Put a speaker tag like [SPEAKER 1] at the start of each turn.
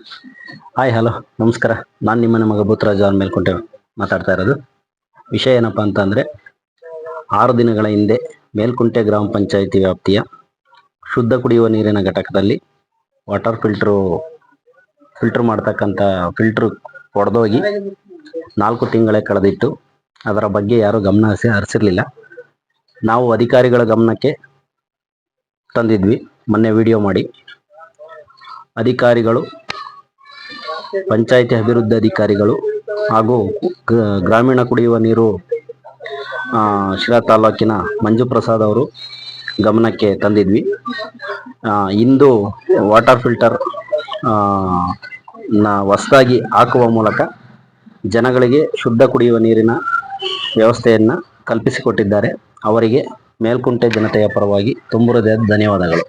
[SPEAKER 1] Hi hello ನಮಸ್ಕಾರ. ನಾನು ನಿಮ್ಮ ಮಗ ಭೂತರಾಜ್ ಅವ್ರ ಮೇಲ್ಕೊಂಡೆ ಮಾತಾಡ್ತಾ ಇರೋದು. ವಿಷಯ ಏನಪ್ಪ ಅಂತಂದರೆ, ಆರು ದಿನಗಳ ಹಿಂದೆ ಮೇಲ್ಕುಂಟೆ ಗ್ರಾಮ ಪಂಚಾಯಿತಿ ವ್ಯಾಪ್ತಿಯ ಶುದ್ಧ ಕುಡಿಯುವ ನೀರಿನ ಘಟಕದಲ್ಲಿ ವಾಟರ್ ಫಿಲ್ಟ್ರು ಫಿಲ್ಟ್ರ್ ಮಾಡ್ತಕ್ಕಂಥ ಫಿಲ್ಟ್ರು ಒಡೆದೋಗಿ ನಾಲ್ಕು ತಿಂಗಳೇ ಕಳೆದಿತ್ತು. ಅದರ ಬಗ್ಗೆ ಯಾರೂ ಗಮನ ಹರಿಸಿ ಹರಿಸಿರ್ಲಿಲ್ಲ. ನಾವು ಅಧಿಕಾರಿಗಳ ಗಮನಕ್ಕೆ ತಂದಿದ್ವಿ. ಮೊನ್ನೆ ವಿಡಿಯೋ ಮಾಡಿ. ಅಧಿಕಾರಿಗಳು ಪಂಚಾಯಿತಿ ಅಭಿವೃದ್ಧಿ ಅಧಿಕಾರಿಗಳು ಹಾಗೂ ಗ್ರಾಮೀಣ ಕುಡಿಯುವ ನೀರು ಶಿರಾ ತಾಲೂಕಿನ ಮಂಜು ಪ್ರಸಾದ್ ಅವರು ಗಮನಕ್ಕೆ ತಂದಿದ್ವಿ. ಇಂದು ವಾಟರ್ ಫಿಲ್ಟರ್ನ, ಹೊಸದಾಗಿ ಹಾಕುವ ಮೂಲಕ ಜನಗಳಿಗೆ ಶುದ್ಧ ಕುಡಿಯುವ ನೀರಿನ ವ್ಯವಸ್ಥೆಯನ್ನು ಕಲ್ಪಿಸಿಕೊಟ್ಟಿದ್ದಾರೆ. ಅವರಿಗೆ ಮೇಲ್ಕುಂಟೆ ಜನತೆಯ ಪರವಾಗಿ ತುಂಬ ಧನ್ಯವಾದಗಳು.